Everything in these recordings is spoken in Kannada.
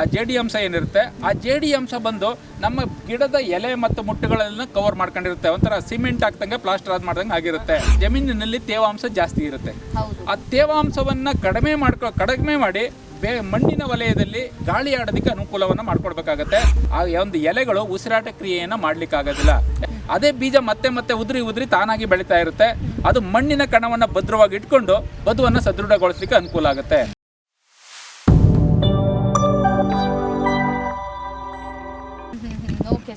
ಆ ಜೇಡಿ ಅಂಶ ಏನಿರುತ್ತೆ ಆ ಜೇಡಿ ಅಂಶ ಬಂದು ನಮ್ಮ ಗಿಡದ ಎಲೆ ಮತ್ತು ಮುಟ್ಟುಗಳನ್ನ ಕವರ್ ಮಾಡ್ಕೊಂಡಿರುತ್ತೆ. ಒಂಥರ ಸಿಮೆಂಟ್ ಹಾಕ್ದಂಗೆ ಪ್ಲಾಸ್ಟರ್ ಆದ್ ಮಾಡ್ದಂಗೆ ಆಗಿರುತ್ತೆ. ಜಮೀನಿನಲ್ಲಿ ತೇವಾಂಶ ಜಾಸ್ತಿ ಇರುತ್ತೆ. ಆ ತೇವಾಂಶವನ್ನ ಕಡಿಮೆ ಮಾಡ್ಕೊ ಕಡಿಮೆ ಮಾಡಿ ಬೇ ಮಣ್ಣಿನ ವಲಯದಲ್ಲಿ ಗಾಳಿ ಆಡೋದಕ್ಕೆ ಅನುಕೂಲವನ್ನ ಮಾಡ್ಕೊಡ್ಬೇಕಾಗತ್ತೆ. ಆ ಒಂದು ಎಲೆಗಳು ಉಸಿರಾಟ ಕ್ರಿಯೆಯನ್ನ ಮಾಡ್ಲಿಕ್ಕೆ ಆಗೋದಿಲ್ಲ ಅದೇ ಬೀಜ ಮತ್ತೆ ಮತ್ತೆ ಉದುರಿ ಉದುರಿ ತಾನಾಗಿ ಬೆಳೀತಾ ಇರುತ್ತೆ. ಅದು ಮಣ್ಣಿನ ಕಣವನ್ನ ಭದ್ರವಾಗಿ ಇಟ್ಕೊಂಡು ಬದುವನ್ನ ಸದೃಢಗೊಳಿಸಲಿಕ್ಕೆ ಅನುಕೂಲ ಆಗುತ್ತೆ.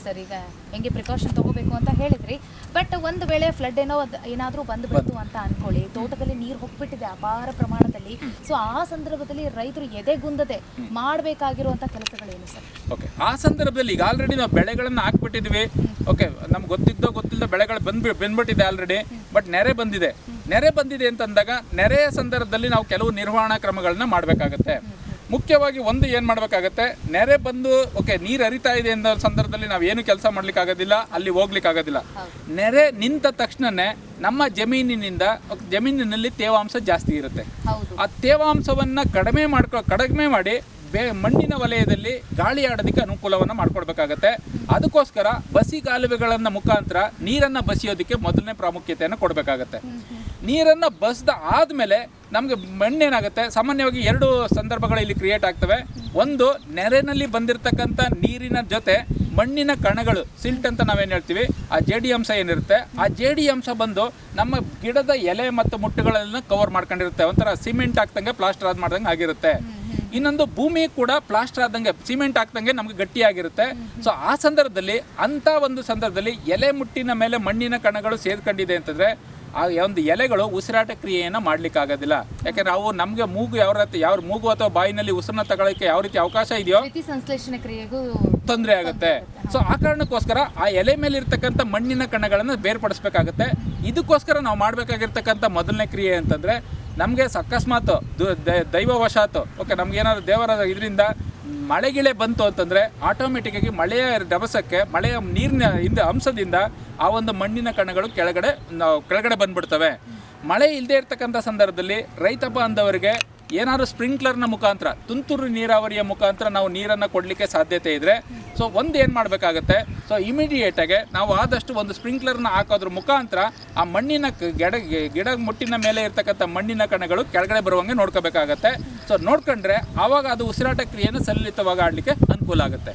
ಸರ್, ಈಗ ಹೆಂಗೆ ಪ್ರಿಕಾಷನ್ ತಗೋಬೇಕು ಅಂತ ಹೇಳಿದ್ರಿ. ಬಟ್ ಒಂದು ವೇಳೆ ಫ್ಲಡ್ ಏನೋ ಏನಾದ್ರೂ ಬಂದ್ಬಿಡ್ತು ಅಂತ ಅನ್ಕೊಳ್ಳಿ. ತೋಟದಲ್ಲಿ ನೀರು ಹೋಗ್ಬಿಟ್ಟಿದೆ ಅಪಾರ ಪ್ರಮಾಣದಲ್ಲಿ. ಸೊ ಆ ಸಂದರ್ಭದಲ್ಲಿ ರೈತರು ಎದೆಗುಂದದೆ ಮಾಡಬೇಕಾಗಿರುವಂಥ ಕೆಲಸಗಳೇನು ಸರ್? ಓಕೆ ಆ ಸಂದರ್ಭದಲ್ಲಿ ಈಗ ಆಲ್ರೆಡಿ ನಾವು ಬೆಳೆಗಳನ್ನು ಹಾಕ್ಬಿಟ್ಟಿದ್ವಿ. ಓಕೆ ನಮ್ಗೆ ಗೊತ್ತಿದ್ದೋ ಗೊತ್ತಿಲ್ಲದ ಬೆಳೆಗಳು ಬಂದ್ಬಿ, ಬಂದ್ಬಿಟ್ಟಿದೆ ಆಲ್ರೆಡಿ ಬಟ್ ನೆರೆ ಬಂದಿದೆ. ನೆರೆ ಬಂದಿದೆ ಅಂತಂದಾಗ ನೆರೆಯ ಸಂದರ್ಭದಲ್ಲಿ ನಾವು ಕೆಲವು ನಿರ್ವಹಣಾ ಕ್ರಮಗಳನ್ನ ಮಾಡಬೇಕಾಗತ್ತೆ. ಮುಖ್ಯವಾಗಿ ಒಂದು ಏನು ಮಾಡಬೇಕಾಗತ್ತೆ ನೆರೆ ಬಂದು ಓಕೆ ನೀರು ಹರಿತಾ ಇದೆ ಅನ್ನೋ ಸಂದರ್ಭದಲ್ಲಿ ನಾವು ಏನು ಕೆಲಸ ಮಾಡ್ಲಿಕ್ಕೆ ಆಗೋದಿಲ್ಲ ಅಲ್ಲಿ ಹೋಗ್ಲಿಕ್ಕೆ ಆಗೋದಿಲ್ಲ ನೆರೆ ನಿಂತ ತಕ್ಷಣನೇ ನಮ್ಮ ಜಮೀನಿನಿಂದ ಜಮೀನಿನಲ್ಲಿ ತೇವಾಂಶ ಜಾಸ್ತಿ ಇರುತ್ತೆ. ಆ ತೇವಾಂಶವನ್ನ ಕಡಿಮೆ ಮಾಡ್ಕೊ ಕಡಿಮೆ ಮಾಡಿ ಬೇ ಮಣ್ಣಿನ ವಲಯದಲ್ಲಿ ಗಾಳಿ ಆಡೋದಕ್ಕೆ ಅನುಕೂಲವನ್ನು ಮಾಡಿಕೊಡ್ಬೇಕಾಗತ್ತೆ. ಅದಕ್ಕೋಸ್ಕರ ಬಸಿ ಕಾಲುವೆಗಳನ್ನ ಮುಖಾಂತರ ನೀರನ್ನ ಬಸಿಯೋದಕ್ಕೆ ಮೊದಲನೇ ಪ್ರಾಮುಖ್ಯತೆಯನ್ನು ಕೊಡಬೇಕಾಗತ್ತೆ. ನೀರನ್ನ ಬಸ್ದ ಆದ್ಮೇಲೆ ನಮಗೆ ಮಣ್ಣೇನಾಗುತ್ತೆ? ಸಾಮಾನ್ಯವಾಗಿ ಎರಡು ಸಂದರ್ಭಗಳು ಇಲ್ಲಿ ಕ್ರಿಯೇಟ್ ಆಗ್ತವೆ. ಒಂದು, ನೆರೆನಲ್ಲಿ ಬಂದಿರತಕ್ಕಂಥ ನೀರಿನ ಜೊತೆ ಮಣ್ಣಿನ ಕಣಗಳು ಸಿಲ್ಟ್ ಅಂತ ನಾವೇನು ಹೇಳ್ತೀವಿ? ಆ ಜೇಡಿ ಅಂಶ ಏನಿರುತ್ತೆ? ಆ ಜೇಡಿ ಅಂಶ ಬಂದು ನಮ್ಮ ಗಿಡದ ಎಲೆ ಮತ್ತು ಮುಟ್ಟುಗಳನ್ನ ಕವರ್ ಮಾಡ್ಕೊಂಡಿರುತ್ತೆ. ಒಂಥರ ಸಿಮೆಂಟ್ ಹಾಕ್ದಂಗೆ ಪ್ಲಾಸ್ಟರ್ ಆದ್ ಮಾಡ್ದಂಗೆ ಆಗಿರುತ್ತೆ. ಇನ್ನೊಂದು ಭೂಮಿ ಕೂಡ ಪ್ಲಾಸ್ಟರ್ ಆದಂಗೆ ಸಿಮೆಂಟ್ ಹಾಕ್ದಂಗೆ ನಮ್ಗೆ ಗಟ್ಟಿಯಾಗಿರುತ್ತೆ. ಸೊ ಆ ಸಂದರ್ಭದಲ್ಲಿ ಅಂತ ಒಂದು ಸಂದರ್ಭದಲ್ಲಿ ಎಲೆ ಮುಟ್ಟಿನ ಮೇಲೆ ಮಣ್ಣಿನ ಕಣಗಳು ಸೇರ್ಕೊಂಡಿದೆ ಅಂತಂದ್ರೆ ಆ ಒಂದು ಎಲೆಗಳು ಉಸಿರಾಟ ಕ್ರಿಯೆಯನ್ನು ಮಾಡ್ಲಿಕ್ಕೆ ಆಗೋದಿಲ್ಲ ಯಾಕಂದ್ರೆ ಅವು ನಮ್ಗೆ ಮೂಗು ಯಾವ ರೀತಿ ಯಾವ ಮೂಗು ಅಥವಾ ಬಾಯಿನಲ್ಲಿ ಉಸಿರನ್ನ ತಗೊಳ್ಳೋಕೆ ಯಾವ ರೀತಿ ಅವಕಾಶ ಇದೆಯೋ ಕ್ರಿಯೆಗೂ ತೊಂದರೆ ಆಗುತ್ತೆ. ಸೊ ಆ ಕಾರಣಕ್ಕೋಸ್ಕರ ಆ ಎಲೆ ಮೇಲೆ ಇರ್ತಕ್ಕಂಥ ಮಣ್ಣಿನ ಕಣಗಳನ್ನು ಬೇರ್ಪಡಿಸ್ಬೇಕಾಗತ್ತೆ. ಇದಕ್ಕೋಸ್ಕರ ನಾವು ಮಾಡಬೇಕಾಗಿರ್ತಕ್ಕಂಥ ಮೊದಲನೇ ಕ್ರಿಯೆ ಅಂತಂದ್ರೆ ನಮಗೆ ಅಕಸ್ಮಾತ್ ದೈವವಶಾತ್, ಓಕೆ, ನಮ್ಗೆ ಏನಾದ್ರು ದೇವರ ಇದರಿಂದ ಮಳೆಗಿಳೆ ಬಂತು ಅಂತಂದ್ರೆ ಆಟೋಮೆಟಿಕ್ಕಾಗಿ ಮಳೆಯ ದವಸಕ್ಕೆ, ಮಳೆಯ ನೀರಿನ ಇಂದ ಅಂಶದಿಂದ ಆ ಒಂದು ಮಣ್ಣಿನ ಕಣಗಳು ಕೆಳಗಡೆ ಕೆಳಗಡೆ ಬಂದ್ಬಿಡ್ತವೆ. ಮಳೆ ಇಲ್ಲದೆ ಇರ್ತಕ್ಕಂಥ ಸಂದರ್ಭದಲ್ಲಿ ರೈತ ಬಾಂಧವರಿಗೆ ಏನಾದ್ರು ಸ್ಪ್ರಿಂಕ್ಲರ್ನ ಮುಖಾಂತರ, ತುಂತುರು ನೀರಾವರಿಯ ಮುಖಾಂತರ ನಾವು ನೀರನ್ನು ಕೊಡಲಿಕ್ಕೆ ಸಾಧ್ಯತೆ ಇದ್ರೆ ಸೊ ಒಂದು ಏನು ಮಾಡಬೇಕಾಗತ್ತೆ ಸೊ ಇಮಿಡಿಯೇಟಾಗಿ ನಾವು ಆದಷ್ಟು ಒಂದು ಸ್ಪ್ರಿಂಕ್ಲರ್ನ ಹಾಕೋದ್ರ ಮುಖಾಂತರ ಆ ಮಣ್ಣಿನ ಗಿಡ ಗಿಡ ಮುಟ್ಟಿನ ಮೇಲೆ ಇರ್ತಕ್ಕಂಥ ಮಣ್ಣಿನ ಕಣಗಳು ಕೆಳಗಡೆ ಬರುವಂಗೆ ನೋಡ್ಕೋಬೇಕಾಗತ್ತೆ. ಸೊ ನೋಡ್ಕೊಂಡ್ರೆ ಆವಾಗ ಅದು ಉಸಿರಾಟ ಕ್ರಿಯೆಯನ್ನು ಸಲ್ಲಿತವಾಗಿ ಆಡಲಿಕ್ಕೆ ಅನುಕೂಲ ಆಗುತ್ತೆ.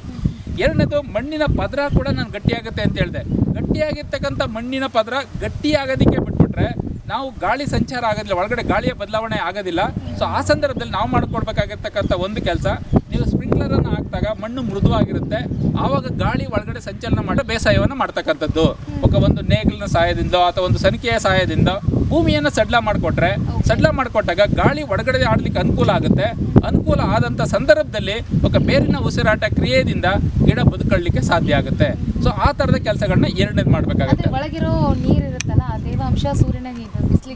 ಎರಡನೇದು ಮಣ್ಣಿನ ಪದರ ಕೂಡ ನಾನು ಗಟ್ಟಿಯಾಗುತ್ತೆ ಅಂತ ಹೇಳಿದೆ. ಗಟ್ಟಿಯಾಗಿರ್ತಕ್ಕಂಥ ಮಣ್ಣಿನ ಪದರ ಗಟ್ಟಿಯಾಗೋದಕ್ಕೆ ಬಿಟ್ಬಿಟ್ರೆ ನಾವು ಗಾಳಿ ಸಂಚಾರ ಆಗೋದಿಲ್ಲ ಒಳಗಡೆ ಗಾಳಿಯ ಬದಲಾವಣೆ ಆಗೋದಿಲ್ಲ ಸೊ ಆ ಸಂದರ್ಭದಲ್ಲಿ ನಾವು ಮಾಡ್ಕೊಡ್ಬೇಕಾಗಿರ್ತಕ್ಕಂಥ ಒಂದು ಕೆಲಸ ನೀವು ಸ್ಪ್ರಿಂಕ್ಲರನ್ನು ಹಾಕಿದಾಗ ಮಣ್ಣು ಮೃದುವಾಗಿರುತ್ತೆ ಆವಾಗ ಗಾಳಿ ಒಳಗಡೆ ಸಂಚಲನ ಮಾಡಿ ಬೇಸಾಯವನ್ನು ಮಾಡ್ತಕ್ಕಂಥದ್ದು ఒక ಒಂದು ನೇಗಿಲಿನ ಸಹಾಯದಿಂದ ಅಥವಾ ಒಂದು ಸನಿಕೆಯ ಸಹಾಯದಿಂದ ಭೂಮಿಯನ್ನು ಸಡ್ಲ ಮಾಡಿಕೊಟ್ರೆ ಸಡ್ಲ ಮಾಡಿಕೊಟ್ಟಾಗ ಗಾಳಿ ಒಳಗಡೆ ಆಡ್ಲಿಕ್ಕೆ ಅನುಕೂಲ ಆಗುತ್ತೆ ಅನುಕೂಲ ಆದಂಥ ಸಂದರ್ಭದಲ್ಲಿ ఒక ಬೇರಿನ ಉಸಿರಾಟ ಕ್ರಿಯೆಯಿಂದ ಗಿಡ ಬದುಕೊಳ್ಳಿಕ್ಕೆ ಸಾಧ್ಯ ಆಗುತ್ತೆ ಸೊ ಆ ಥರದ ಕೆಲಸಗಳನ್ನ ಎರಡನೇದು ಮಾಡಬೇಕಾಗುತ್ತೆ ಅದ್ರ ಒಳಗಿರೋ ನೀರ್ ಇರುತ್ತಲ್ಲ ಆ ತೇವಾಂಶ ಸೂರ್ಯನ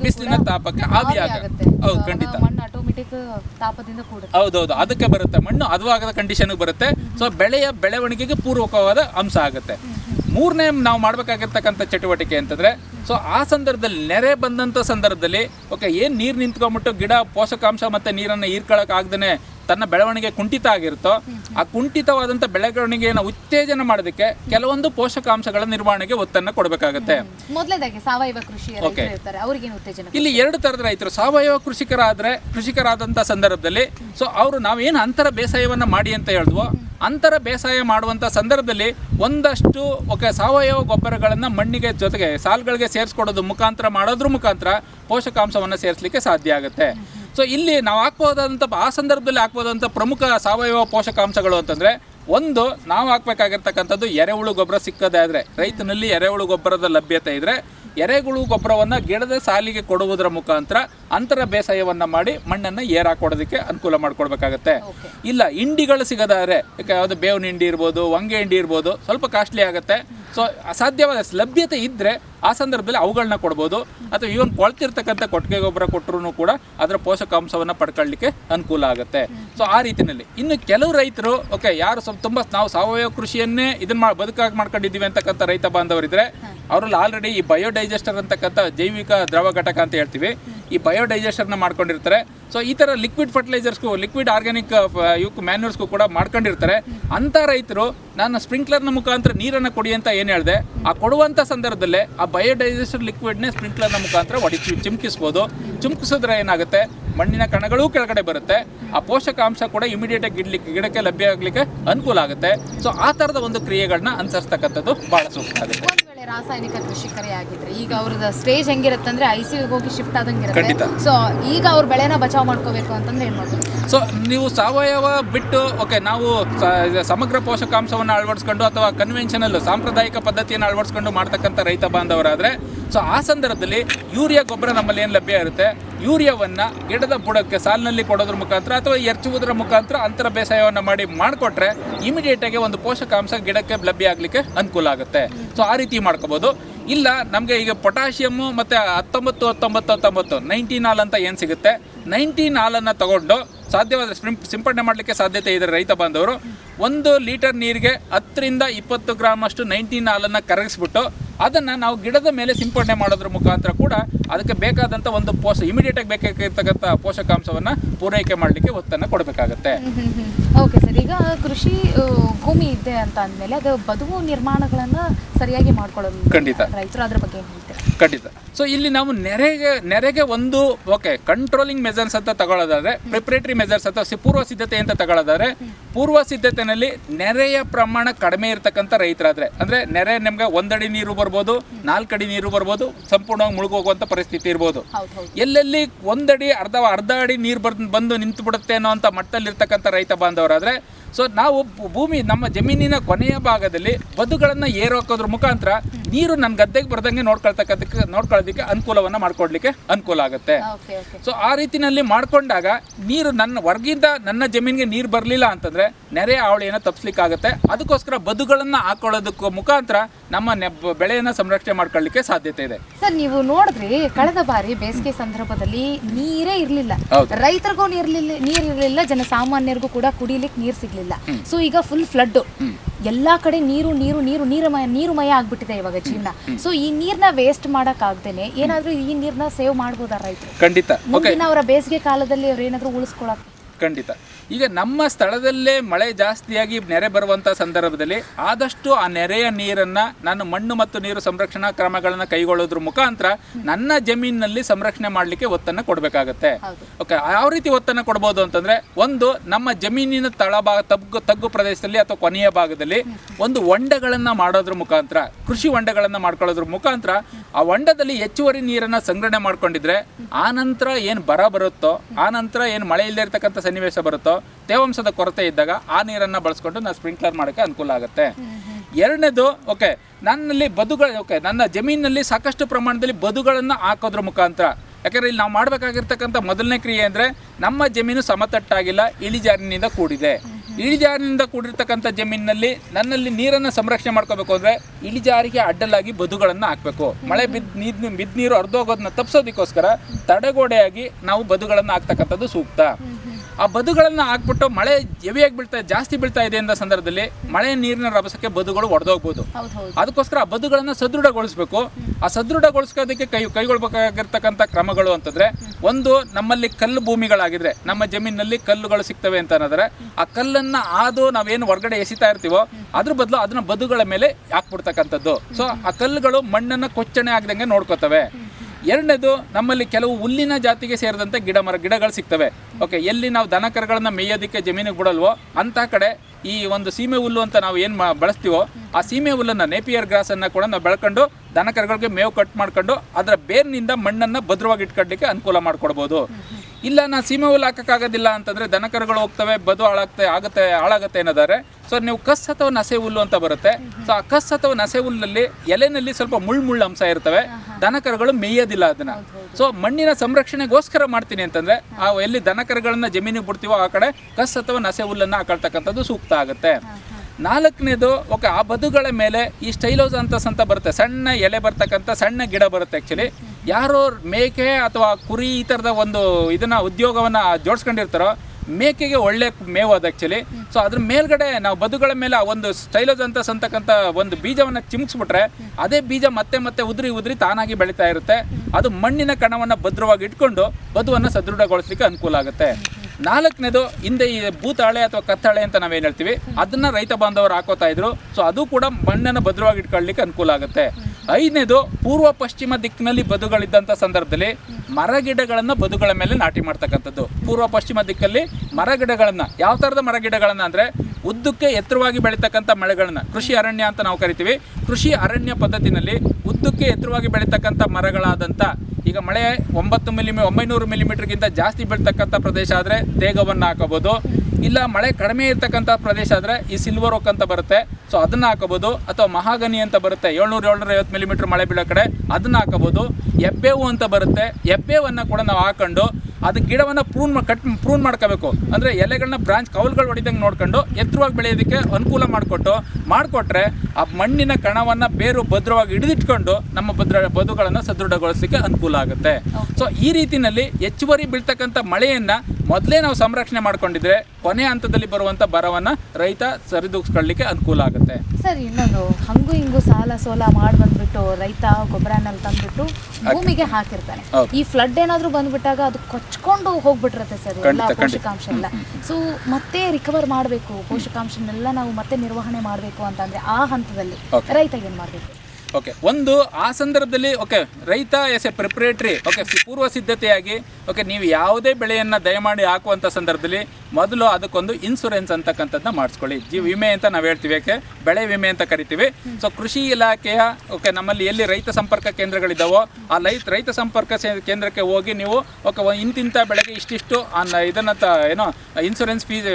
ಬಿಸಿಲಿನ ತಾಪಕ್ಕೆ ಆವಿ ಆಗುತ್ತೆ. ಹೌದು ಖಂಡಿತ. ಮಣ್ಣು ಆಟೋಮೆಟಿಕ್ ತಾಪದಿಂದ ಕೂಡುತ್ತೆ. ಹೌದೌದು ಅದಕ್ಕೆ ಬರುತ್ತೆ ಮಣ್ಣು ಅದುವಾಗದ ಕಂಡೀಷನ್ ಬರುತ್ತೆ. ಸೊ ಬೆಳೆಯ ಬೆಳವಣಿಗೆಗೆ ಪೂರ್ವಕವಾದ ಅಂಶ ಆಗುತ್ತೆ. ಮೂರನೇ ನಾವು ಮಾಡಬೇಕಾಗಿರ್ತಕ್ಕಂಥ ಚಟುವಟಿಕೆ ಅಂತಂದರೆ ಸೊ ಆ ಸಂದರ್ಭದಲ್ಲಿ ನೆರೆ ಬಂದಂಥ ಸಂದರ್ಭದಲ್ಲಿ ಓಕೆ ಏನು ನೀರು ನಿಂತ್ಕೊಂಡ್ಬಿಟ್ಟು ಗಿಡ ಪೋಷಕಾಂಶ ಮತ್ತು ನೀರನ್ನು ಹೀರ್ಕೊಳ್ಳೋಕ್ಕಾಗ್ದೇ ತನ್ನ ಬೆಳವಣಿಗೆ ಕುಂಠಿತ ಆಗಿರುತ್ತೋ ಆ ಕುಂಠಿತವಾದಂಥ ಬೆಳವಣಿಗೆಯನ್ನು ಉತ್ತೇಜನ ಮಾಡೋದಕ್ಕೆ ಕೆಲವೊಂದು ಪೋಷಕಾಂಶಗಳ ನಿರ್ವಹಣೆಗೆ ಒತ್ತನ್ನು ಕೊಡಬೇಕಾಗತ್ತೆ. ಮೊದಲೇದಾಗಿ ಸಾವಯವ ಕೃಷಿ ಇಲ್ಲಿ ಎರಡು ತರದ ರೈತರು ಸಾವಯವ ಕೃಷಿಕರಾದ್ರೆ ಕೃಷಿಕರಾದಂಥ ಸಂದರ್ಭದಲ್ಲಿ ಸೊ ಅವರು ನಾವೇನು ಅಂತರ ಬೇಸಾಯವನ್ನ ಮಾಡಿ ಅಂತ ಹೇಳಿದ್ವೋ ಅಂತರ ಬೇಸಾಯ ಮಾಡುವಂಥ ಸಂದರ್ಭದಲ್ಲಿ ಒಂದಷ್ಟು ಓಕೆ ಸಾವಯವ ಗೊಬ್ಬರಗಳನ್ನು ಮಣ್ಣಿಗೆ ಜೊತೆಗೆ ಸಾಲುಗಳಿಗೆ ಸೇರಿಸ್ಕೊಡೋದು ಮುಖಾಂತರ ಮಾಡೋದ್ರ ಮುಖಾಂತರ ಪೋಷಕಾಂಶವನ್ನು ಸೇರಿಸಲಿಕ್ಕೆ ಸಾಧ್ಯ ಆಗುತ್ತೆ. ಸೊ ಇಲ್ಲಿ ನಾವು ಹಾಕ್ಬೋದಾದಂಥ ಆ ಸಂದರ್ಭದಲ್ಲಿ ಹಾಕ್ಬೋದಂಥ ಪ್ರಮುಖ ಸಾವಯವ ಪೋಷಕಾಂಶಗಳು ಅಂತಂದರೆ, ಒಂದು, ನಾವು ಹಾಕ್ಬೇಕಾಗಿರ್ತಕ್ಕಂಥದ್ದು ಎರೆಹುಳು ಗೊಬ್ಬರ ಸಿಕ್ಕದೇ ಆದರೆ, ರೈತನಲ್ಲಿ ಎರೆಹುಳು ಗೊಬ್ಬರದ ಲಭ್ಯತೆ ಇದ್ದರೆ ಎರೆಹುಳು ಗೊಬ್ಬರವನ್ನು ಗಿಡದ ಸಾಲಿಗೆ ಕೊಡುವುದರ ಮುಖಾಂತರ ಅಂತರ ಬೇಸಾಯವನ್ನು ಮಾಡಿ ಮಣ್ಣನ್ನು ಏರಾಕೊಡೋದಕ್ಕೆ ಅನುಕೂಲ ಮಾಡಿಕೊಡ್ಬೇಕಾಗತ್ತೆ. ಇಲ್ಲ ಹಿಂಡಿಗಳು ಸಿಗದಾದ್ರೆ ಯಾವುದು ಬೇವಿನ ಹಿಂಡಿ ಇರ್ಬೋದು ಹೊಂಗೆ ಹಿಂಡಿ ಇರ್ಬೋದು ಸ್ವಲ್ಪ ಕಾಸ್ಟ್ಲಿ ಆಗುತ್ತೆ. ಸೊ ಅಸಾಧ್ಯವಾದ ಲಭ್ಯತೆ ಇದ್ದರೆ ಆ ಸಂದರ್ಭದಲ್ಲಿ ಅವುಗಳನ್ನ ಕೊಡ್ಬೋದು. ಅಥವಾ ಇವನ್ ಕೊಳ್ತಿರ್ತಕ್ಕಂಥ ಕೊಟ್ಟಿಗೆ ಗೊಬ್ಬರ ಕೊಟ್ಟರು ಕೂಡ ಅದರ ಪೋಷಕಾಂಶವನ್ನು ಪಡ್ಕೊಳ್ಳಿಕ್ಕೆ ಅನುಕೂಲ ಆಗುತ್ತೆ. ಸೊ ಆ ರೀತಿಯಲ್ಲಿ. ಇನ್ನು ಕೆಲವು ರೈತರು ಓಕೆ ಯಾರು ಸ್ವಲ್ಪ ತುಂಬ ನಾವು ಸಾವಯವ ಕೃಷಿಯನ್ನೇ ಇದನ್ನ ಮಾ ಬದುಕಾಗಿ ಮಾಡ್ಕೊಂಡಿದ್ದೀವಿ ಅಂತಕ್ಕಂಥ ರೈತ ಬಾಂಧವರಿದ್ರೆ ಅವರಲ್ಲಿ ಆಲ್ರೆಡಿ ಈ ಬಯೋಡೈಜೆಸ್ಟರ್ ಅಂತಕ್ಕಂಥ ಜೈವಿಕ ದ್ರವ ಘಟಕ ಅಂತ ಹೇಳ್ತೀವಿ. ಈ ಬಯೋಡೈಜೆಷನ್ನ ಮಾಡ್ಕೊಂಡಿರ್ತಾರೆ. ಸೊ ಈ ಥರ ಲಿಕ್ವಿಡ್ ಫರ್ಟಿಲೈಸರ್ಸ್ಗೂ ಲಿಕ್ವಿಡ್ ಆರ್ಗ್ಯಾನಿಕ್ ಯುಕ್ ಮ್ಯಾನ್ಯೂರ್ಸ್ಗೂ ಕೂಡ ಮಾಡ್ಕೊಂಡಿರ್ತಾರೆ. ಅಂಥ ರೈತರು ನಾನು ಸ್ಪ್ರಿಂಕ್ಲರ್ನ ಮುಖಾಂತರ ನೀರನ್ನು ಕೊಡಿ ಅಂತ ಏನು ಹೇಳಿದೆ? ಆ ಕೊಡುವಂಥ ಸಂದರ್ಭದಲ್ಲೇ ಆ ಬಯೋಡೈಜೆಸ್ಟರ್ ಲಿಕ್ವಿಡ್ನೇ ಸ್ಪ್ರಿಂಕ್ಲರ್ನ ಮುಖಾಂತರ ಹೊಡಿ ಚಿಮ್ಕಿಸ್ಬೋದು. ಚಿಮ್ಕಿಸಿದ್ರೆ ಏನಾಗುತ್ತೆ? ಮಣ್ಣಿನ ಕಣಗಳು ಕೆಳಗಡೆ ಬರುತ್ತೆ. ಆ ಪೋಷಕಾಂಶ ಕೂಡ ಇಮಿಡಿಯೇಟ್ ಆಗಿ ಗಿಡ್ಲಿಕ್ಕೆ, ಗಿಡಕ್ಕೆ ಲಭ್ಯ ಆಗಲಿಕ್ಕೆ ಅನುಕೂಲ ಆಗುತ್ತೆ. ಸೊ ಆ ಥರದ ಒಂದು ಕ್ರಿಯೆಗಳನ್ನ ಅನುಸರಿಸ್ತಕ್ಕಂಥದ್ದು ಭಾಳ ಸೂಕ್ತ ಆಗುತ್ತೆ ವೇಳೆ ರಾಸಾಯನಿಕ ಕೃಷಿಕರೇ ಆಗಿದ್ರೆ ಈಗ ಅವ್ರದ್ದು ಸ್ಟೇಜ್ ಹೆಂಗಿರುತ್ತೆ ಅಂದ್ರೆ ಐ ಸಿ ಹೋಗಿ ಶಿಫ್ಟ್ ಆದಂಗಿರುತ್ತೆ ಖಂಡಿತ. ಸೊ ಈಗ ಅವ್ರ ಬೆಳೆನ ಬಚಾವ್ ಮಾಡ್ಕೋಬೇಕು ಅಂತಂದ್ರೆ ಏನ್ ಮಾಡ್ಬೇಕು? ಸೊ ನೀವು ಸಾವಯವ ಬಿಟ್ಟು ಓಕೆ ನಾವು ಸ- ಸಮಗ್ರ ಪೋಷಕಾಂಶವನ್ನು ಅಳವಡಿಸ್ಕೊಂಡು ಅಥವಾ ಕನ್ವೆನ್ಷನಲ್ ಸಾಂಪ್ರದಾಯಿಕ ಪದ್ಧತಿಯನ್ನು ಅಳವಡಿಸ್ಕೊಂಡು ಮಾಡ್ತಕ್ಕಂಥ ರೈತ ಬಾಂಧವರಾದರೆ ಸೊ ಆ ಸಂದರ್ಭದಲ್ಲಿ ಯೂರಿಯಾ ಗೊಬ್ಬರ ನಮ್ಮಲ್ಲಿ ಏನು ಲಭ್ಯ ಇರುತ್ತೆ? ಯೂರಿಯಾವನ್ನು ಗಿಡದ ಬುಡಕ್ಕೆ, ಸಾಲಿನಲ್ಲಿ ಕೊಡೋದ್ರ ಮುಖಾಂತರ ಅಥವಾ ಎರಚುವುದರ ಮುಖಾಂತರ ಅಂತರ ಬೇಸಾಯವನ್ನು ಮಾಡಿ ಮಾಡಿಕೊಟ್ರೆ ಇಮಿಡಿಯೇಟಾಗಿ ಒಂದು ಪೋಷಕಾಂಶ ಗಿಡಕ್ಕೆ ಲಭ್ಯ ಆಗಲಿಕ್ಕೆ ಅನುಕೂಲ ಆಗುತ್ತೆ. ಸೊ ಆ ರೀತಿ ಮಾಡ್ಕೋಬೋದು. ಇಲ್ಲ, ನಮಗೆ ಈಗ ಪೊಟ್ಯಾಷಿಯಮ್ಮು ಮತ್ತು ಹತ್ತೊಂಬತ್ತು ಹತ್ತೊಂಬತ್ತು ಹತ್ತೊಂಬತ್ತು, ನೈಂಟಿ ಹಾಲ್ ಅಂತ ಏನು ಸಿಗುತ್ತೆ? ನೈನ್ಟೀನ್ ಹಾಲನ್ನು ತಗೊಂಡು ಸಾಧ್ಯವಾದರೆ ಸಿಂಪಡಣೆ ಮಾಡಲಿಕ್ಕೆ ಸಾಧ್ಯತೆ ಇದೆ ರೈತ ಬಾಂಧವರು, ಒಂದು ಲೀಟರ್ ನೀರಿಗೆ ಹತ್ತರಿಂದ ಇಪ್ಪತ್ತು ಗ್ರಾಮಷ್ಟು ನೈನ್ಟೀನ್ ಹಾಲನ್ನು ಕರಗಿಸ್ಬಿಟ್ಟು ಅದನ್ನು ನಾವು ಗಿಡದ ಮೇಲೆ ಸಿಂಪಡಣೆ ಮಾಡೋದ್ರ ಮುಖಾಂತರ ಕೂಡ ಅದಕ್ಕೆ ಬೇಕಾದಂಥ ಒಂದು ಪೋಷ ಇಮಿಡಿಯೇಟಾಗಿ ಬೇಕಾಗಿರ್ತಕ್ಕಂಥ ಪೋಷಕಾಂಶವನ್ನು ಪೂರೈಕೆ ಮಾಡಲಿಕ್ಕೆ ಒತ್ತನ್ನು ಕೊಡಬೇಕಾಗತ್ತೆ. ಓಕೆ ಸರ್ ಈಗ ಕೃಷಿ ಭೂಮಿ ಇದೆ ಅಂತ ಅಂದಮೇಲೆ ಅದು ಬದುವು ನಿರ್ಮಾಣಗಳನ್ನ ಸರಿಯಾಗಿ ಮಾಡ್ಕೊಳ್ಳೋದು ಖಂಡಿತ. ರೈತರು ಅದ್ರ ಬಗ್ಗೆ ಖಂಡಿತ. ಸೊ ಇಲ್ಲಿ ನಾವು ನೆರೆಗೆ ನೆರೆಗೆ ಒಂದು ಓಕೆ ಕಂಟ್ರೋಲಿಂಗ್ ಮೆಜರ್ಸ್ ಅಂತ ತಗೊಳ್ಳೋದಾದ್ರೆ ಪ್ರಿಪ್ರೇಟರಿ ಮೆಜರ್ಸ್ ಅಥವಾ ಪೂರ್ವ ಸಿದ್ಧತೆ ಅಂತ ತಗೊಳ್ಳೋದಾದ್ರೆ ಪೂರ್ವ ಸಿದ್ಧತೆನಲ್ಲಿ ನೆರೆಯ ಪ್ರಮಾಣ ಕಡಿಮೆ ಇರತಕ್ಕಂಥ ರೈತರಾದ್ರೆ ಅಂದರೆ ನೆರೆ ನಿಮಗೆ ಒಂದಡಿ ನೀರು ಬರ್ಬೋದು ನಾಲ್ಕಡಿ ನೀರು ಬರ್ಬೋದು ಸಂಪೂರ್ಣವಾಗಿ ಮುಳುಗೋಗುವಂಥ ಪರಿಸ್ಥಿತಿ ಇರ್ಬೋದು. ಎಲ್ಲೆಲ್ಲಿ ಒಂದಡಿ ಅರ್ಧ ಅರ್ಧ ಅಡಿ ನೀರು ಬರ್ ಬಂದು ನಿಂತು ಬಿಡುತ್ತೆ ಅನ್ನೋ ಅಂತ ಮಟ್ಟದಲ್ಲಿರ್ತಕ್ಕಂಥ ರೈತ ಬಾಂಧವರಾದರೆ ಸೊ ನಾವು ಭೂಮಿ ನಮ್ಮ ಜಮೀನಿನ ಕೊನೆಯ ಭಾಗದಲ್ಲಿ ಬದುಗಳನ್ನು ಏರು ಹಾಕೋದ್ರ ಮುಖಾಂತರ ನೀರು ನನ್ನ ಗದ್ದೆಗೆ ಬರದಂಗೆ ನೋಡ್ಕೊಳ್ತಕ್ಕಂಥಕ್ಕೆ ನೋಡ್ಕೊಳ್ಳೋದಕ್ಕೆ ಅನುಕೂಲವನ್ನು ಮಾಡ್ಕೊಡ್ಲಿಕ್ಕೆ ಅನುಕೂಲ ಆಗುತ್ತೆ. ಸೊ ಆ ರೀತಿನಲ್ಲಿ ಮಾಡ್ಕೊಂಡಾಗ ನೀರು ನನ್ನ ಹೊರಗಿಂದ ನನ್ನ ಜಮೀನಿಗೆ ನೀರು ಬರಲಿಲ್ಲ ಅಂತಂದರೆ ನೆರೆ ಹಾವಳಿಯನ್ನು ತಪ್ಪಿಸ್ಲಿಕ್ಕಾಗುತ್ತೆ ಅದಕ್ಕೋಸ್ಕರ ಬದುಗಳನ್ನು ಹಾಕೊಳ್ಳೋದಕ್ಕೂ ಮುಖಾಂತರ ನಮ್ಮ ಬೆಳೆಯನ್ನು ಸಂರಕ್ಷಣೆ ಮಾಡ್ಕೊಳ್ಳಿಕ್ಕೆ ಸಾಧ್ಯತೆ ಇದೆ. ಸರ್ ನೀವು ನೋಡಿದ್ರಿ ಕಳೆದ ಬಾರಿ ಬೇಸಿಗೆ ಸಂದರ್ಭದಲ್ಲಿ ನೀರೇ ಇರಲಿಲ್ಲ. ರೈತರಿಗೂ ನೀರಿರಲಿಲ್ಲ ಇರ್ಲಿಲ್ಲ ಜನಸಾಮಾನ್ಯರಿಗೂ ಕೂಡ ಕುಡಿಲಿಕ್ಕೆ ನೀರು ಸಿಗ್ಲಿಲ್ಲ. ಸೊ ಈಗ ಫುಲ್ ಫ್ಲಡ್ ಎಲ್ಲಾ ಕಡೆ ನೀರು ನೀರು ನೀರು ನೀರುಮಯ ನೀರುಮಯ ಆಗ್ಬಿಟ್ಟಿದೆ ಇವಾಗ ಜೀವನ. ಸೊ ಈ ನೀರ್ನ ವೇಸ್ಟ್ ಮಾಡಕ್ ಆಗ್ದೇನೆ ಏನಾದ್ರೂ ಈ ನೀರ್ನ ಸೇವ್ ಮಾಡ್ಬೋದಾ ರೈತರು? ಖಂಡಿತ. ಅವರ ಬೇಸಿಗೆ ಕಾಲದಲ್ಲಿ ಅವ್ರು ಏನಾದ್ರೂ ಉಳಿಸ್ಕೊಳಕ್ ಖಂಡಿತ. ಈಗ ನಮ್ಮ ಸ್ಥಳದಲ್ಲೇ ಮಳೆ ಜಾಸ್ತಿಯಾಗಿ ನೆರೆ ಬರುವಂಥ ಸಂದರ್ಭದಲ್ಲಿ ಆದಷ್ಟು ಆ ನೆರೆಯ ನೀರನ್ನು ನಾನು ಮಣ್ಣು ಮತ್ತು ನೀರು ಸಂರಕ್ಷಣಾ ಕ್ರಮಗಳನ್ನು ಕೈಗೊಳ್ಳೋದ್ರ ಮುಖಾಂತರ ನನ್ನ ಜಮೀನಿನಲ್ಲಿ ಸಂರಕ್ಷಣೆ ಮಾಡಲಿಕ್ಕೆ ಒತ್ತನ್ನು ಕೊಡಬೇಕಾಗತ್ತೆ. ಓಕೆ ಯಾವ ರೀತಿ ಒತ್ತನ್ನು ಕೊಡ್ಬೋದು ಅಂತಂದ್ರೆ ಒಂದು ನಮ್ಮ ಜಮೀನಿನ ತಳಭಾಗ ತಗ್ಗು ತಗ್ಗು ಪ್ರದೇಶದಲ್ಲಿ ಅಥವಾ ಕೊನೆಯ ಭಾಗದಲ್ಲಿ ಒಂದು ಹೊಂಡಗಳನ್ನು ಮಾಡೋದ್ರ ಮುಖಾಂತರ ಕೃಷಿ ಹೊಂಡಗಳನ್ನು ಮಾಡ್ಕೊಳ್ಳೋದ್ರ ಮುಖಾಂತರ ಆ ಹೊಂಡದಲ್ಲಿ ಹೆಚ್ಚುವರಿ ನೀರನ್ನು ಸಂಗ್ರಹಣೆ ಮಾಡ್ಕೊಂಡಿದ್ರೆ ಆ ನಂತರ ಏನು ಬರ ಬರುತ್ತೋ ಆ ನಂತರ ಏನು ಮಳೆ ಇಲ್ಲದೆ ಇರತಕ್ಕಂಥ ಸನ್ನಿವೇಶ ಬರುತ್ತೋ ತೇವಾಂಶದ ಕೊರತೆ ಇದ್ದಾಗ ಆ ನೀರನ್ನು ಬಳಸ್ಕೊಂಡು ನಾನು ಸ್ಪ್ರಿಂಕ್ಲರ್ ಮಾಡೋಕ್ಕೆ ಅನುಕೂಲ ಆಗುತ್ತೆ. ಎರಡನೇದು, ಓಕೆ, ನನ್ನಲ್ಲಿ ಬದುಗಳು, ಓಕೆ, ನನ್ನ ಜಮೀನಿನಲ್ಲಿ ಸಾಕಷ್ಟು ಪ್ರಮಾಣದಲ್ಲಿ ಬದುಗಳನ್ನು ಹಾಕೋದ್ರ ಮುಖಾಂತರ. ಯಾಕಂದ್ರೆ ಇಲ್ಲಿ ನಾವು ಮಾಡಬೇಕಾಗಿರ್ತಕ್ಕಂಥ ಮೊದಲನೇ ಕ್ರಿಯೆ ಅಂದರೆ ನಮ್ಮ ಜಮೀನು ಸಮತಟ್ಟಾಗಿಲ್ಲ ಇಳಿಜಾರಿನಿಂದ ಕೂಡಿದೆ. ಇಳಿಜಾರಿನಿಂದ ಕೂಡಿರ್ತಕ್ಕಂಥ ಜಮೀನಿನಲ್ಲಿ ನನ್ನಲ್ಲಿ ನೀರನ್ನು ಸಂರಕ್ಷಣೆ ಮಾಡ್ಕೋಬೇಕು ಅಂದರೆ ಇಳಿಜಾರಿಗೆ ಅಡ್ಡಲಾಗಿ ಬದುಗಳನ್ನು ಹಾಕಬೇಕು. ಮಳೆ ಬಿದ್ದು ನೀರು, ಬಿದ್ದ ನೀರು ಹರಿದೋಗೋದನ್ನ ತಪ್ಪಿಸೋದಕ್ಕೋಸ್ಕರ ತಡೆಗೋಡೆಯಾಗಿ ನಾವು ಬದುಗಳನ್ನು ಹಾಕ್ತಕ್ಕಂಥದ್ದು ಸೂಕ್ತ. ಆ ಬದುಗಳನ್ನು ಹಾಕ್ಬಿಟ್ಟು ಮಳೆ ಹೆವಿಯಾಗಿ ಬೀಳ್ತಾ ಜಾಸ್ತಿ ಬೀಳ್ತಾ ಇದೆ ಅಂದ ಸಂದರ್ಭದಲ್ಲಿ ಮಳೆ ನೀರಿನ ರಭಸಕ್ಕೆ ಬದುಗಳು ಒಡೆದೋಗ್ಬೋದು. ಅದಕ್ಕೋಸ್ಕರ ಆ ಬದುಗಳನ್ನು ಸದೃಢಗೊಳಿಸಬೇಕು. ಆ ಸದೃಢಗೊಳಿಸ್ಕೋದಕ್ಕೆ ಕೈ ಕೈಗೊಳ್ಬೇಕಾಗಿರ್ತಕ್ಕಂಥ ಕ್ರಮಗಳು ಅಂತಂದ್ರೆ ಒಂದು ನಮ್ಮಲ್ಲಿ ಕಲ್ಲು ಭೂಮಿಗಳಾಗಿದ್ರೆ ನಮ್ಮ ಜಮೀನಿನಲ್ಲಿ ಕಲ್ಲುಗಳು ಸಿಗ್ತವೆ ಅಂತ ಅನ್ನೋದ್ರೆ ಆ ಕಲ್ಲನ್ನು ಆದು ನಾವೇನು ಹೊರಗಡೆ ಎಸಿತಾ ಇರ್ತೀವೋ ಅದ್ರ ಬದಲು ಅದನ್ನ ಬದುಗಳ ಮೇಲೆ ಹಾಕ್ಬಿಡ್ತಕ್ಕಂಥದ್ದು. ಸೊ ಆ ಕಲ್ಲುಗಳು ಮಣ್ಣನ್ನು ಕೊಚ್ಚಣೆ ಆಗದಂಗೆ ನೋಡ್ಕೋತವೆ. ಎರಡನೇದು, ನಮ್ಮಲ್ಲಿ ಕೆಲವು ಹುಲ್ಲಿನ ಜಾತಿಗೆ ಸೇರಿದಂತೆ ಗಿಡ ಮರ, ಗಿಡಗಳು ಸಿಗ್ತವೆ. ಓಕೆ ಎಲ್ಲಿ ನಾವು ದನ ಕರುಗಳನ್ನ ಮೇಯೋದಕ್ಕೆ ಜಮೀನಿಗೆ ಬಿಡಲ್ವೋ, ಅಂಥ ಕಡೆ ಈ ಒಂದು ಸೀಮೆ ಹುಲ್ಲು ಅಂತ ನಾವು ಏನು ಬಳಸ್ತೀವೋ, ಆ ಸೀಮೆ ಹುಲ್ಲನ್ನು ನೇಪಿಯರ್ ಗ್ರಾಸನ್ನು ಕೂಡ ನಾವು ಬೆಳ್ಕೊಂಡು ದನ ಕರುಗಳಿಗೆ ಮೇವು ಕಟ್ ಮಾಡ್ಕೊಂಡು ಅದರ ಬೇರಿನಿಂದ ಮಣ್ಣನ್ನು ಭದ್ರವಾಗಿ ಇಟ್ಕೊಳ್ಳಿಕ್ಕೆ ಅನುಕೂಲ ಮಾಡ್ಕೊಡ್ಬೋದು. ಇಲ್ಲ ನಾನು ಸೀಮೆ ಹುಲ್ಲು ಹಾಕೋಕ್ಕಾಗೋದಿಲ್ಲ ಅಂತಂದರೆ ದನಕರುಗಳು ಹೋಗ್ತವೆ ಬದು ಹಾಳಾಗ್ತವೆ ಆಗುತ್ತೆ ಹಾಳಾಗುತ್ತೆ ಅನ್ನೋದಾದ್ರೆ. ಸೊ ನೀವು ಕಸ್ ಅಥವಾ ನಸೆ ಹುಲ್ಲು ಅಂತ ಬರುತ್ತೆ. ಸೊ ಆ ಕಸ್ ಅಥವಾ ನಸೆ ಹುಲ್ಲಲ್ಲಿ ಎಲೆನಲ್ಲಿ ಸ್ವಲ್ಪ ಮುಳ್ಳು ಮುಳ್ಳು ಅಂಶ ಇರ್ತವೆ. ದನಕರುಗಳು ಮೇಯೋದಿಲ್ಲ ಅದನ್ನು. ಸೊ ಮಣ್ಣಿನ ಸಂರಕ್ಷಣೆಗೋಸ್ಕರ ಮಾಡ್ತೀನಿ ಅಂತಂದರೆ ಆ ಎಲ್ಲಿ ದನ ಕರುಗಳನ್ನ ಜಮೀನಿಗೆ ಬಿಡ್ತೀವೋ ಆ ಕಡೆ ಕಸ್ ಅಥವಾ ನಸೆ ಹುಲ್ಲನ್ನು ಹಾಕೊಳ್ತಕ್ಕಂಥದ್ದು ಸೂಕ್ತ ಆಗುತ್ತೆ. ನಾಲ್ಕನೇದು, ಓಕೆ, ಆ ಬದುಗಳ ಮೇಲೆ ಈ ಸ್ಟೈಲೋಸ್ ಅಂತ ಅಂತ ಬರುತ್ತೆ. ಸಣ್ಣ ಎಲೆ ಬರ್ತಕ್ಕಂಥ ಸಣ್ಣ ಗಿಡ ಬರುತ್ತೆ ಆ್ಯಕ್ಚುಲಿ ಯಾರೋ ಮೇಕೆ ಅಥವಾ ಕುರಿ ಈ ಥರದ ಒಂದು ಇದನ್ನು, ಉದ್ಯೋಗವನ್ನು ಜೋಡಿಸ್ಕೊಂಡಿರ್ತಾರೋ, ಮೇಕೆಗೆ ಒಳ್ಳೆ ಮೇವು ಅದು ಆ್ಯಕ್ಚುಲಿ ಸೊ ಅದ್ರ ಮೇಲ್ಗಡೆ ನಾವು ಬದುಗಳ ಮೇಲೆ ಆ ಒಂದು ಸ್ಟೈಲೋಸ್ ಅಂತ ಅಂತಕ್ಕಂಥ ಒಂದು ಬೀಜವನ್ನು ಚಿಮ್ಸ್ಬಿಟ್ರೆ, ಅದೇ ಬೀಜ ಮತ್ತೆ ಮತ್ತೆ ಉದುರಿ ಉದುರಿ ತಾನಾಗಿ ಬೆಳೀತಾ ಇರುತ್ತೆ. ಅದು ಮಣ್ಣಿನ ಕಣವನ್ನು ಭದ್ರವಾಗಿ ಇಟ್ಕೊಂಡು ಬದುವನ್ನು ಸದೃಢಗೊಳಿಸ್ಲಿಕ್ಕೆ ಅನುಕೂಲ ಆಗುತ್ತೆ. ನಾಲ್ಕನೇದು ಹಿಂದೆ ಈ ಭೂತಾಳೆ ಅಥವಾ ಕತ್ತಾಳೆ ಅಂತ ನಾವೇನು ಹೇಳ್ತೀವಿ, ಅದನ್ನ ರೈತ ಬಾಂಧವರು ಹಾಕೋತಾ ಇದ್ರು. ಸೊ ಅದು ಕೂಡ ಮಣ್ಣನ್ನು ಭದ್ರವಾಗಿ ಇಟ್ಕೊಳ್ಳಿಕ್ಕೆ ಅನುಕೂಲ ಆಗುತ್ತೆ. ಐದನೇದು, ಪೂರ್ವ ಪಶ್ಚಿಮ ದಿಕ್ಕಿನಲ್ಲಿ ಬದುಗಳಿದ್ದಂಥ ಸಂದರ್ಭದಲ್ಲಿ ಮರಗಿಡಗಳನ್ನು ಬದುಗಳ ಮೇಲೆ ನಾಟಿ ಮಾಡ್ತಕ್ಕಂಥದ್ದು. ಪೂರ್ವ ಪಶ್ಚಿಮ ದಿಕ್ಕಲ್ಲಿ ಮರಗಿಡಗಳನ್ನು, ಯಾವ ಥರದ ಮರಗಿಡಗಳನ್ನು ಅಂದರೆ ಉದ್ದಕ್ಕೆ ಎತ್ತರವಾಗಿ ಬೆಳೀತಕ್ಕಂಥ ಮಳೆಗಳನ್ನು, ಕೃಷಿ ಅರಣ್ಯ ಅಂತ ನಾವು ಕರಿತೀವಿ. ಕೃಷಿ ಅರಣ್ಯ ಪದ್ಧತಿನಲ್ಲಿ ಉದ್ದಕ್ಕೆ ಎತ್ತರವಾಗಿ ಬೆಳೀತಕ್ಕಂಥ ಮರಗಳಾದಂಥ, ಈಗ ಮಳೆ ಒಂಬತ್ತು ಮಿಲಿಮೀ, ಒಂಬೈನೂರು ಮಿಲಿಮೀಟರ್ಗಿಂತ ಜಾಸ್ತಿ ಬೀಳ್ತಕ್ಕಂಥ ಪ್ರದೇಶ ಆದರೆ ತೇಗವನ್ನು ಹಾಕೋಬೋದು ಇಲ್ಲ ಮಳೆ ಕಡಿಮೆ ಇರ್ತಕ್ಕಂಥ ಪ್ರದೇಶ ಆದರೆ ಈ ಸಿಲ್ವರ್ ಓಕ್ ಅಂತ ಬರುತ್ತೆ. ಸೊ ಅದನ್ನು ಹಾಕೋಬೋದು ಅಥವಾ ಮಹಾಗನಿ ಅಂತ ಬರುತ್ತೆ. ಏಳ್ನೂರು ಏಳ್ನೂರ ಐವತ್ತು ಮಿಲಿಮೀಟರ್ ಮಳೆ ಬೀಳೋ ಕಡೆ ಅದನ್ನು ಹಾಕೋಬೋದು ಎಬ್ಬೇವು ಅಂತ ಬರುತ್ತೆ. ಎಬ್ಬೇವನ್ನು ಕೂಡ ನಾವು ಹಾಕೊಂಡು ಅದು ಗಿಡವನ್ನು ಪ್ರೂನ್ ಕಟ್ ಪ್ರೂನ್ ಮಾಡ್ಕೋಬೇಕು. ಅಂದರೆ ಎಲೆಗಳನ್ನ ಬ್ರಾಂಚ್ ಕೌಲ್ಗಳು ಹೊಡಿದಂಗೆ ನೋಡ್ಕೊಂಡು ಎತ್ತರವಾಗಿ ಬೆಳೆಯೋದಕ್ಕೆ ಅನುಕೂಲ ಮಾಡಿಕೊಟ್ಟು ಮಾಡಿಕೊಟ್ರೆ ಆ ಮಣ್ಣಿನ ಕಣವನ್ನು ಬೇರು ಭದ್ರವಾಗಿ ಹಿಡಿದಿಟ್ಕೊಂಡು ನಮ್ಮ ಭದ್ರ ಬದುಗಳನ್ನು ಸದೃಢಗೊಳಿಸಲಿಕ್ಕೆ ಅನುಕೂಲ ಆಗುತ್ತೆ. ಸೊ ಈ ರೀತಿಯಲ್ಲಿ ಹೆಚ್ಚುವರಿ ಬೀಳ್ತಕ್ಕಂಥ ಮಳೆಯನ್ನು ಮೊದಲೇ ನಾವು ಸಂರಕ್ಷಣೆ ಮಾಡ್ಕೊಂಡಿದ್ರೆ ಕೊನೆ ಹಂತದಲ್ಲಿ ಬರುವಂತ ಬರವನ್ನ ರೈತ ಸರಿದೂಗಿಸ್ಕೊಳ್ಳಿಕ್ಕೆ ಅನುಕೂಲ ಆಗುತ್ತೆ. ಸರ್ ಇನ್ನೊಂದು ಹಂಗು ಹಿಂಗು ಸಾಲ ಸೋಲ ಮಾಡಿ ಬಂದ್ಬಿಟ್ಟು ರೈತ ಗೊಬ್ಬರನಲ್ಲಿ ತಂದ್ಬಿಟ್ಟು ಭೂಮಿಗೆ ಹಾಕಿರ್ತಾನೆ ಈ ಫ್ಲಡ್ ಏನಾದ್ರೂ ಬಂದ್ಬಿಟ್ಟಾಗ ಅದು ಕೊಚ್ಕೊಂಡು ಹೋಗ್ಬಿಟ್ಟಿರತ್ತೆ ಸರ್ ಎಲ್ಲ. ಪೋಷಕಾಂಶ ಎಲ್ಲ ಸೊ ಮತ್ತೆ ರಿಕವರ್ ಮಾಡಬೇಕು ಪೋಷಕಾಂಶನೆಲ್ಲ ನಾವು ಮತ್ತೆ ನಿರ್ವಹಣೆ ಮಾಡಬೇಕು ಅಂತಂದ್ರೆ ಆ ಹಂತದಲ್ಲಿ. ರೈತ ಏನ್ ಮಾಡಬೇಕು? ಓಕೆ ಒಂದು, ಆ ಸಂದರ್ಭದಲ್ಲಿ ಓಕೆ ರೈತ ಎಸ್ ಎ ಪ್ರಿಪ್ರೇಟ್ರಿ ಓಕೆ ಪೂರ್ವ ಸಿದ್ಧತೆಯಾಗಿ ಓಕೆ ನೀವು ಯಾವುದೇ ಬೆಳೆಯನ್ನು ದಯಮಾಡಿ ಹಾಕುವಂಥ ಸಂದರ್ಭದಲ್ಲಿ ಮೊದಲು ಅದಕ್ಕೊಂದು ಇನ್ಸೂರೆನ್ಸ್ ಅಂತಕ್ಕಂಥದ್ದನ್ನ ಮಾಡಿಸ್ಕೊಳ್ಳಿ. ಜೀವ ವಿಮೆ ಅಂತ ನಾವು ಹೇಳ್ತೀವಿ ಯಾಕೆ? ಬೆಳೆ ವಿಮೆ ಅಂತ ಕರಿತೀವಿ. ಸೊ ಕೃಷಿ ಇಲಾಖೆಯ, ಓಕೆ, ನಮ್ಮಲ್ಲಿ ಎಲ್ಲಿ ರೈತ ಸಂಪರ್ಕ ಕೇಂದ್ರಗಳಿದ್ದಾವೋ ಆ ಲೈತ್ ರೈತ ಸಂಪರ್ಕ ಕೇಂದ್ರಕ್ಕೆ ಹೋಗಿ ನೀವು, ಓಕೆ ಇಂತಿಂಥ ಬೆಳೆಗೆ ಇಷ್ಟಿಷ್ಟು ಅನ್ನ ಇದನ್ನ ಏನೋ ಇನ್ಸೂರೆನ್ಸ್ ಫೀಸ್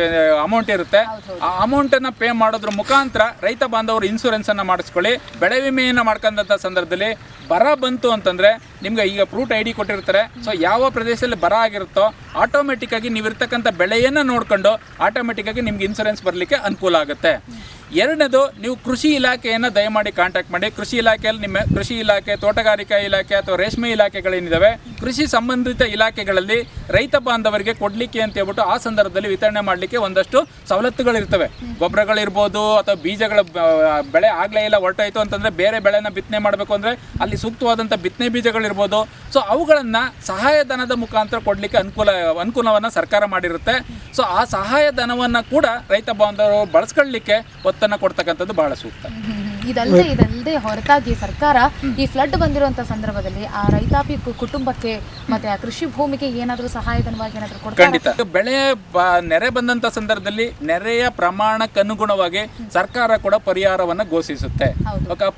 ಅಮೌಂಟ್ ಇರುತ್ತೆ. ಆ ಅಮೌಂಟನ್ನು ಪೇ ಮಾಡೋದ್ರ ಮುಖಾಂತರ ರೈತ ಬಾಂಧವರು ಇನ್ಸೂರೆನ್ಸನ್ನು ಮಾಡಿಸ್ಕೊಳ್ಳಿ. ಬೆಳೆ ವಿಮೆಯನ್ನು ಮಾಡ್ಕೊಂಡಂಥ ಸಂದರ್ಭದಲ್ಲಿ ಬರ ಬಂತು ಅಂತಂದರೆ ನಿಮ್ಗೆ ಈಗ ಫ್ರೂಟ್ ಐ ಡಿ ಕೊಟ್ಟಿರ್ತಾರೆ. ಸೊ ಯಾವ ಪ್ರದೇಶದಲ್ಲಿ ಬರ ಆಗಿರುತ್ತೋ ಆಟೋಮೆಟಿಕ್ಕಾಗಿ ನೀವು ಇರ್ತಕ್ಕಂಥ ಬೆಳೆಯನ್ನು ನೋಡ್ಕೊಂಡು ಆಟೋಮೆಟಿಕ್ಕಾಗಿ ನಿಮ್ಗೆ ಇನ್ಸೂರೆನ್ಸ್ ಬರಲಿಕ್ಕೆ ಅನುಕೂಲ ಆಗುತ್ತೆ. ಎರಡನೇದು, ನೀವು ಕೃಷಿ ಇಲಾಖೆಯನ್ನು ದಯಮಾಡಿ ಕಾಂಟ್ಯಾಕ್ಟ್ ಮಾಡಿ. ಕೃಷಿ ಇಲಾಖೆಯಲ್ಲಿ ನಿಮ್ಮ ಕೃಷಿ ಇಲಾಖೆ, ತೋಟಗಾರಿಕಾ ಇಲಾಖೆ ಅಥವಾ ರೇಷ್ಮೆ ಇಲಾಖೆಗಳೇನಿದ್ದಾವೆ ಕೃಷಿ ಸಂಬಂಧಿತ ಇಲಾಖೆಗಳಲ್ಲಿ ರೈತ ಬಾಂಧವರಿಗೆ ಕೊಡಲಿಕ್ಕೆ ಅಂತ ಹೇಳ್ಬಿಟ್ಟು ಆ ಸಂದರ್ಭದಲ್ಲಿ ವಿತರಣೆ ಮಾಡಲಿಕ್ಕೆ ಒಂದಷ್ಟು ಸವಲತ್ತುಗಳಿರ್ತವೆ. ಗೊಬ್ಬರಗಳಿರ್ಬೋದು ಅಥವಾ ಬೀಜಗಳ ಬೆಳೆ ಆಗಲೇ ಇಲ್ಲ, ಹೊರಟಾಯಿತು ಅಂತಂದರೆ ಬೇರೆ ಬೆಳೆನ ಬಿತ್ತನೆ ಮಾಡಬೇಕು ಅಂದರೆ ಅಲ್ಲಿ ಸೂಕ್ತವಾದಂಥ ಬಿತ್ತನೆ ಬೀಜಗಳಿರ್ಬೋದು. ಸೊ ಅವುಗಳನ್ನು ಸಹಾಯಧನದ ಮುಖಾಂತರ ಕೊಡಲಿಕ್ಕೆ ಅನುಕೂಲ, ಅನುಕೂಲವನ್ನು ಸರ್ಕಾರ ಮಾಡಿರುತ್ತೆ. ಸೊ ಆ ಸಹಾಯಧನವನ್ನು ಕೂಡ ರೈತ ಬಾಂಧವರು ಬಳಸ್ಕೊಳ್ಳಿಕ್ಕೆ ಒತ್ತನ್ನು ಕೊಡ್ತಕ್ಕಂಥದ್ದು ಬಹಳ ಸೂಕ್ತ. ಇದಲ್ಲದೆ ಇದಲ್ಲದೆ ಹೊರತಾಗಿ ಸರ್ಕಾರ ಈ ಫ್ಲಡ್ ಬಂದಿರುವಂತ ಸಂದರ್ಭದಲ್ಲಿ ಆ ರೈತಾಪಿ ಕುಟುಂಬಕ್ಕೆ ಮತ್ತೆ ಆ ಕೃಷಿ ಭೂಮಿಗೆ ಏನಾದರೂ ಸಹಾಯಧನವಾಗಿ ಏನಾದರೂ ಖಂಡಿತ. ಬೆಳೆ ನೆರೆ ಬಂದಂತ ಸಂದರ್ಭದಲ್ಲಿ ನೆರೆಯ ಪ್ರಮಾಣಕ್ಕೆ ಅನುಗುಣವಾಗಿ ಸರ್ಕಾರ ಕೂಡ ಪರಿಹಾರವನ್ನ ಘೋಷಿಸುತ್ತೆ.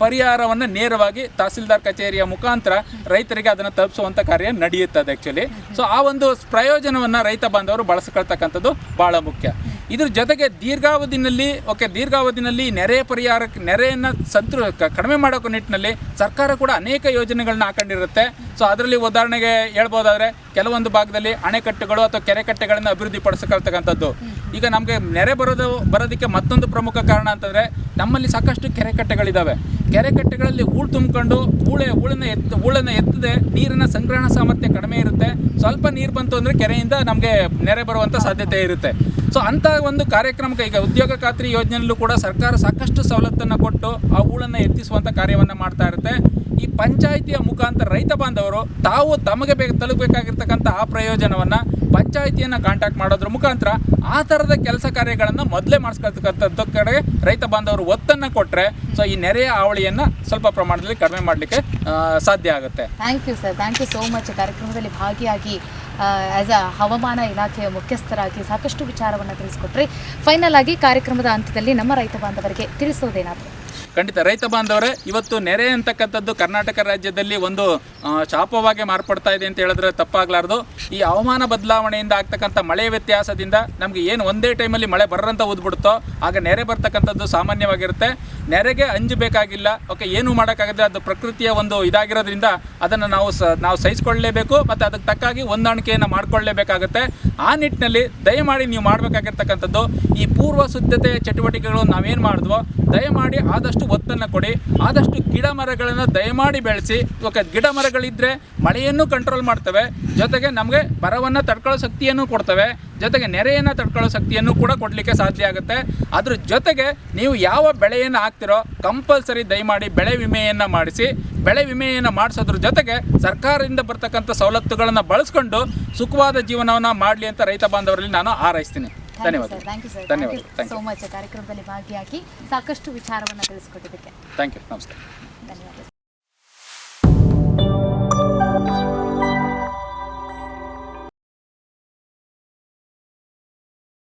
ಪರಿಹಾರವನ್ನ ನೇರವಾಗಿ ತಹಸೀಲ್ದಾರ್ ಕಚೇರಿಯ ಮುಖಾಂತರ ರೈತರಿಗೆ ಅದನ್ನ ತಲುಪಿಸುವಂತ ಕಾರ್ಯ ನಡೆಯುತ್ತದೆ ಆಕ್ಚುಲಿ ಸೊ ಆ ಒಂದು ಪ್ರಯೋಜನವನ್ನ ರೈತ ಬಾಂಧವರು ಬಳಸ್ಕೊಳ್ತಕ್ಕಂಥದ್ದು ಬಹಳ ಮುಖ್ಯ. ಇದ್ರ ಜೊತೆಗೆ ದೀರ್ಘಾವಧಿನಲ್ಲಿ, ಓಕೆ, ದೀರ್ಘಾವಧಿನಲ್ಲಿ ನೆರೆ ಪರಿಹಾರಕ್ಕೆ ನೆರೆಯನ್ನು ಸಂತೃ ಕಡಿಮೆ ಮಾಡೋಕೆ ನಿಟ್ಟಿನಲ್ಲಿ ಸರ್ಕಾರ ಕೂಡ ಅನೇಕ ಯೋಜನೆಗಳನ್ನ ಹಾಕೊಂಡಿರುತ್ತೆ. ಸೊ ಅದರಲ್ಲಿ ಉದಾಹರಣೆಗೆ ಹೇಳ್ಬೋದಾದ್ರೆ ಕೆಲವೊಂದು ಭಾಗದಲ್ಲಿ ಅಣೆಕಟ್ಟುಗಳು ಅಥವಾ ಕೆರೆಕಟ್ಟೆಗಳನ್ನು ಅಭಿವೃದ್ಧಿ ಪಡಿಸಕೊಳ್ತಕ್ಕಂಥದ್ದು ಈಗ ನಮಗೆ ನೆರೆ ಬರೋದು, ಬರೋದಕ್ಕೆ ಮತ್ತೊಂದು ಪ್ರಮುಖ ಕಾರಣ ಅಂತಂದರೆ ನಮ್ಮಲ್ಲಿ ಸಾಕಷ್ಟು ಕೆರೆಕಟ್ಟೆಗಳಿದ್ದಾವೆ ಕೆರೆಕಟ್ಟೆಗಳಲ್ಲಿ ಹೂಳು ತುಂಬಿಕೊಂಡು ಹೂಳೆ ಹೂಳನ್ನ ಎತ್ತು ಹೂಳನ್ನು ಎತ್ತದೆ ನೀರಿನ ಸಂಗ್ರಹಣ ಸಾಮರ್ಥ್ಯ ಕಡಿಮೆ ಇರುತ್ತೆ. ಸ್ವಲ್ಪ ನೀರು ಬಂತು ಅಂದರೆ ಕೆರೆಯಿಂದ ನಮಗೆ ನೆರೆ ಬರುವಂಥ ಸಾಧ್ಯತೆ ಇರುತ್ತೆ. ಸೊ ಅಂಥ ಒಂದು ಕಾರ್ಯಕ್ರಮಕ್ಕೆ ಈಗ ಉದ್ಯೋಗ ಖಾತ್ರಿ ಯೋಜನೆಯಲ್ಲೂ ಕೂಡ ಸರ್ಕಾರ ಸಾಕಷ್ಟು ಸವಲತ್ತನ್ನು ಕೊಟ್ಟು ಆ ಹೂಳನ್ನು ಎತ್ತಿಸುವಂಥ ಕಾರ್ಯವನ್ನು ಮಾಡ್ತಾ ಇರುತ್ತೆ. ಈ ಪಂಚಾಯಿತಿಯ ಮುಖಾಂತರ ರೈತ ಬಾಂಧವರು ತಾವು ತಮಗೆ ಬೇಕು ತಲುಪಬೇಕಾಗಿರ್ತಕ್ಕಂಥ ಆ ಪ್ರಯೋಜನವನ್ನು ಪಂಚಾಯಿತಿಯನ್ನು ಕಾಂಟ್ಯಾಕ್ಟ್ ಮಾಡೋದ್ರ ಮುಖಾಂತರ ಆ ಥರದ ಕೆಲಸ ಕಾರ್ಯಗಳನ್ನು ಮೊದಲೇ ಮಾಡಿಸ್ಕೊಳ್ತಕ್ಕಂಥದ್ದು ಕಡೆ ರೈತ ಬಾಂಧವರು ಒತ್ತನ್ನು ಕೊಟ್ಟರೆ ಸೊ ಈ ನೆರೆಯ ಹಾವಳಿಯನ್ನು ಸ್ವಲ್ಪ ಪ್ರಮಾಣದಲ್ಲಿ ಕಡಿಮೆ ಮಾಡಲಿಕ್ಕೆ ಸಾಧ್ಯ ಆಗುತ್ತೆ. Thank you sir thank you so much ಕಾರ್ಯಕ್ರಮದಲ್ಲಿ ಭಾಗಿಯಾಗಿ ಆಸ್ ಅ ಹವಾಮಾನ ಇಲಾಖೆಯ ಮುಖ್ಯಸ್ಥರಾಗಿ ಸಾಕಷ್ಟು ವಿಚಾರವನ್ನು ತಿಳಿಸ್ಕೊಟ್ರಿ. ಫೈನಲ್ ಆಗಿ ಕಾರ್ಯಕ್ರಮದ ಅಂತ್ಯದಲ್ಲಿ ನಮ್ಮ ರೈತ ಬಾಂಧವರಿಗೆ ತಿಳಿಸೋದೇನಾದ್ರು? ಖಂಡಿತ ರೈತ ಬಾಂಧವರೇ, ಇವತ್ತು ನೆರೆ ಅಂತಕ್ಕಂಥದ್ದು ಕರ್ನಾಟಕ ರಾಜ್ಯದಲ್ಲಿ ಒಂದು ಶಾಪವಾಗಿ ಮಾರ್ಪಡ್ತಾ ಇದೆ ಅಂತ ಹೇಳಿದ್ರೆ ತಪ್ಪಾಗಲಾರ್ದು. ಈ ಹವಾಮಾನ ಬದಲಾವಣೆಯಿಂದ ಆಗ್ತಕ್ಕಂಥ ಮಳೆ ವ್ಯತ್ಯಾಸದಿಂದ ನಮಗೆ ಏನು ಒಂದೇ ಟೈಮಲ್ಲಿ ಮಳೆ ಬರ್ರಂತ ಊದ್ಬಿಡುತ್ತೋ ಆಗ ನೆರೆ ಬರ್ತಕ್ಕಂಥದ್ದು ಸಾಮಾನ್ಯವಾಗಿರುತ್ತೆ. ನೆರೆಗೆ ಅಂಜಬೇಕಾಗಿಲ್ಲ ಓಕೆ, ಏನು ಮಾಡೋಕ್ಕಾಗದೆ ಅದು ಪ್ರಕೃತಿಯ ಒಂದು ಇದಾಗಿರೋದ್ರಿಂದ ಅದನ್ನು ನಾವು ಸ, ನಾವು ಸಹಿಸ್ಕೊಳ್ಳೇಬೇಕು ಮತ್ತು ಅದಕ್ಕೆ ತಕ್ಕಾಗಿ ಹೊಂದಾಣಿಕೆಯನ್ನು ಮಾಡಿಕೊಳ್ಳೇಬೇಕಾಗುತ್ತೆ. ಆ ನಿಟ್ಟಿನಲ್ಲಿ ದಯಮಾಡಿ ನೀವು ಮಾಡಬೇಕಾಗಿರ್ತಕ್ಕಂಥದ್ದು ಈ ಪೂರ್ವ ಸಿದ್ಧತೆ ಚಟುವಟಿಕೆಗಳು ನಾವೇನು ಮಾಡಿದ್ವೋ ದಯಮಾಡಿ ಆದಷ್ಟು ಒತ್ತನ್ನು ಕೊಡಿ, ಆದಷ್ಟು ಗಿಡ ಮರಗಳನ್ನು ದಯಮಾಡಿ ಬೆಳೆಸಿ. ಇವಾಗ ಗಿಡ ಮರಗಳಿದ್ದರೆ ಮಳೆಯನ್ನು ಕಂಟ್ರೋಲ್ ಮಾಡ್ತವೆ, ಜೊತೆಗೆ ನಮಗೆ ಬರವನ್ನು ತಡ್ಕೊಳ್ಳೋ ಶಕ್ತಿಯನ್ನು ಕೊಡ್ತವೆ, ಜೊತೆಗೆ ನೆರೆಯನ್ನು ತಡ್ಕೊಳ್ಳೋ ಶಕ್ತಿಯನ್ನು ಕೂಡ ಕೊಡಲಿಕ್ಕೆ ಸಾಧ್ಯ ಆಗುತ್ತೆ. ಅದ್ರ ಜೊತೆಗೆ ನೀವು ಯಾವ ಬೆಳೆಯನ್ನು ಹಾಕ್ತಿರೋ ಕಂಪಲ್ಸರಿ ದಯಮಾಡಿ ಬೆಳೆ ವಿಮೆಯನ್ನು ಮಾಡಿಸಿ, ಬೆಳೆ ವಿಮೆಯನ್ನು ಮಾಡಿಸೋದ್ರ ಜೊತೆಗೆ ಸರ್ಕಾರದಿಂದ ಬರ್ತಕ್ಕಂಥ ಸವಲತ್ತುಗಳನ್ನು ಬಳಸ್ಕೊಂಡು ಸುಖವಾದ ಜೀವನವನ್ನು ಮಾಡಲಿ ಅಂತ ರೈತ ಬಾಂಧವರಲ್ಲಿ ನಾನು ಹಾರೈಸ್ತೀನಿ. ಧನ್ಯವಾದ ಥ್ಯಾಂಕ್ ಯು ಸರ್ ಧನ್ಯವಾದ. ಸೋ ಮಚ್ ಕಾರ್ಯಕ್ರಮದಲ್ಲಿ ಭಾಗಿಯಾಗಿ ಸಾಕಷ್ಟು ವಿಚಾರವನ್ನು ತಿಳಿಸ್ಕೊಟ್ಟಿದ್ದಕ್ಕೆ. ಥ್ಯಾಂಕ್ ಯು ನಮಸ್ಕಾರ. ಧನ್ಯವಾದ